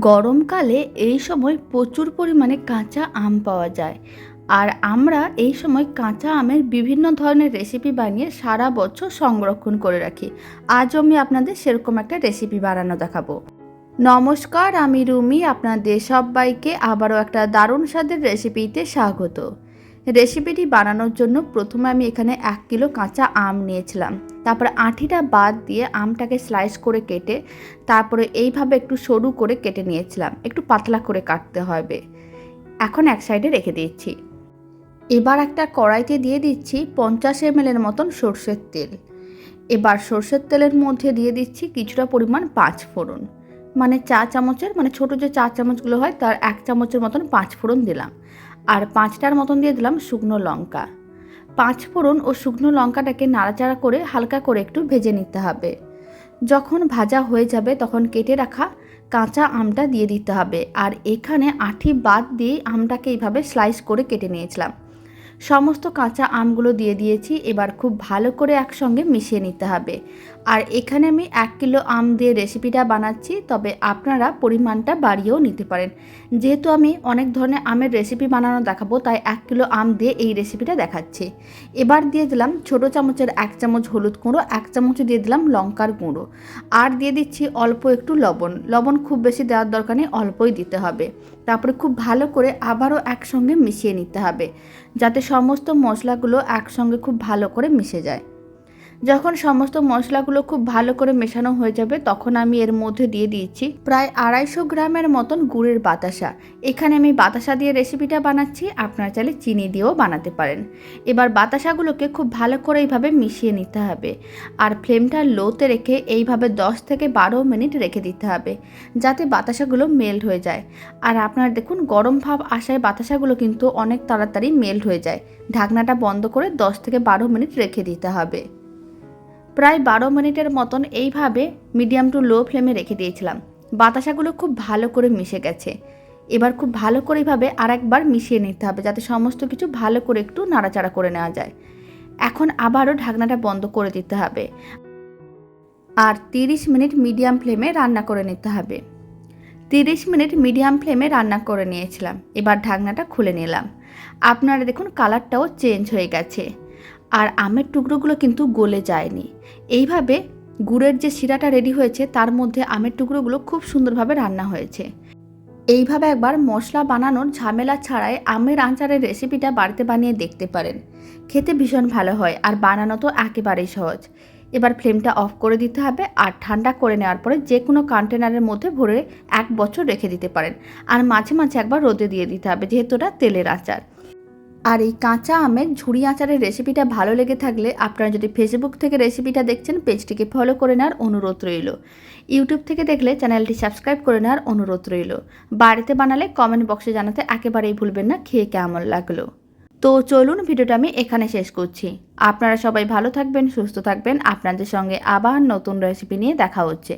গরমকালে এই সময় প্রচুর পরিমাণে কাঁচা আম পাওয়া যায়। আর আমরা এই সময় কাঁচা আমের বিভিন্ন ধরনের রেসিপি বানিয়ে সারা বছর সংরক্ষণ করে রাখি। আজ আমি আপনাদের সেরকম একটা রেসিপি বানানো দেখাবো। নমস্কার, আমি রুমি, আপনাদের সবাইকে আবারও একটা দারুণ স্বাদের রেসিপিতে স্বাগত। রেসিপিটি বানানোর জন্য প্রথমে আমি এখানে এক কিলো কাঁচা আম নিয়েছিলাম। তারপরে আঁঠিটা বাদ দিয়ে আমটাকে স্লাইস করে কেটে তারপরে এইভাবে একটু সরু করে কেটে নিয়েছিলাম। একটু পাতলা করে কাটতে হবে। এখন এক সাইডে রেখে দিচ্ছি। এবার একটা কড়াইতে দিয়ে দিচ্ছি পঞ্চাশ এমএলের মতন সর্ষের তেল। এবার সর্ষের তেলের মধ্যে দিয়ে দিচ্ছি কিছুটা পরিমাণ পাঁচ ফোড়ন। মানে চা চামচের মানে ছোট যে চা চামচগুলো হয় তার এক চামচের মতন পাঁচ ফোড়ন দিলাম। আর পাঁচটার মতন দিয়ে দিলাম শুকনো লঙ্কা। পাঁচ ফোড়ন ও শুকনো লঙ্কাটাকে নাড়াচাড়া করে হালকা করে একটু ভেজে নিতে হবে। যখন ভাজা হয়ে যাবে তখন কেটে রাখা কাঁচা আমটা দিয়ে দিতে হবে। আর এখানে আঠি বাদ দিয়ে আমটাকে এইভাবে স্লাইস করে কেটে নিয়েছিলাম। সমস্ত কাঁচা আমগুলো দিয়ে দিয়েছি, এবার খুব ভালো করে একসঙ্গে মিশিয়ে নিতে হবে। আর এখানে আমি এক কিলো আম দিয়ে রেসিপিটা বানাচ্ছি, তবে আপনারা পরিমাণটা বাড়িয়েও নিতে পারেন। যেহেতু আমি অনেক ধরনের আমের রেসিপি বানানো দেখাবো, তাই এক কিলো আম দিয়ে এই রেসিপিটা দেখাচ্ছি। এবার দিয়ে দিলাম ছোট চামচের এক চামচ হলুদ গুঁড়ো, এক চামচ দিয়ে দিলাম লঙ্কার গুঁড়ো। আর দিয়ে দিচ্ছি অল্প একটু লবণ। লবণ খুব বেশি দেওয়ার দরকার নেই, অল্পই দিতে হবে। তারপরে খুব ভালো করে আবারও একসঙ্গে মিশিয়ে নিতে হবে। যাতে সমস্ত মশলাগুলো একসঙ্গে খুব ভালো করে মিশে যায়। যখন সমস্ত মশলাগুলো খুব ভালো করে মেশানো হয়ে যাবে, তখন আমি এর মধ্যে দিয়ে দিয়েছি প্রায় আড়াইশো গ্রামের মতন গুড়ের বাতাসা। এখানে আমি বাতাসা দিয়ে রেসিপিটা বানাচ্ছি, আপনারা চাইলে চিনি দিয়েও বানাতে পারেন। এবার বাতাসাগুলোকে খুব ভালো করে এইভাবে মিশিয়ে নিতে হবে। আর ফ্লেমটা লোতে রেখে এইভাবে 10 থেকে বারো মিনিট রেখে দিতে হবে, যাতে বাতাসাগুলো মেল্ট হয়ে যায়। আর আপনারা দেখুন, গরম ভাব আসায় বাতাসাগুলো কিন্তু অনেক তাড়াতাড়ি মেল্ট হয়ে যায়। ঢাকনাটা বন্ধ করে 10 থেকে বারো মিনিট রেখে দিতে হবে। প্রায় বারো মিনিটের মতন এইভাবে মিডিয়াম টু লো ফ্লেমে রেখে দিয়েছিলাম। বাতাসাগুলো খুব ভালো করে মিশে গেছে। এবার খুব ভালো করে এইভাবে আর একবার মিশিয়ে নিতে হবে যাতে সমস্ত কিছু ভালো করে একটু নাড়াচাড়া করে নেওয়া যায়। এখন আবারও ঢাকনাটা বন্ধ করে দিতে হবে। আর তিরিশ মিনিট মিডিয়াম ফ্লেমে রান্না করে নিতে হবে। তিরিশ মিনিট মিডিয়াম ফ্লেমে রান্না করে নিয়েছিলাম। এবার ঢাকনাটা খুলে নিলাম। আপনারা দেখুন কালারটাও চেঞ্জ হয়ে গেছে। আর আমের টুকরোগুলো কিন্তু গলে যায়নি। এইভাবে গুড়ের যে শিরাটা রেডি হয়েছে, তার মধ্যে আমের টুকরোগুলো খুব সুন্দরভাবে রান্না হয়েছে। এইভাবে একবার মশলা বানানোর ঝামেলা ছাড়াই আমের আচারের রেসিপিটা বাড়িতে বানিয়ে দেখতে পারেন। খেতে ভীষণ ভালো হয় আর বানানো তো একেবারেই সহজ। এবার ফ্লেমটা অফ করে দিতে হবে আর ঠান্ডা করে নেওয়ার পরে যে কোনো কন্টেনারের মধ্যে ভরে এক বছর রেখে দিতে পারেন। আর মাঝে মাঝে একবার রোদে দিয়ে দিতে হবে, যেহেতু ওটা তেলের আচার। আর এই কাঁচা আমের ঝুড়ি আচারের রেসিপিটা ভালো লেগে থাকলে আপনারা যদি ফেসবুক থেকে রেসিপিটা দেখছেন, পেজটিকে ফলো করে নেওয়ার অনুরোধ রইল। ইউটিউব থেকে দেখলে চ্যানেলটি সাবস্ক্রাইব করে নেওয়ার অনুরোধ রইল। বাড়িতে বানালে কমেন্ট বক্সে জানাতে একেবারেই ভুলবেন না, খেয়ে কেমন লাগল। তো চলুন ভিডিওটা আমি এখানে শেষ করছি। আপনারা সবাই ভালো থাকবেন, সুস্থ থাকবেন। আপনাদের সঙ্গে আবার নতুন রেসিপি নিয়ে দেখা হচ্ছে।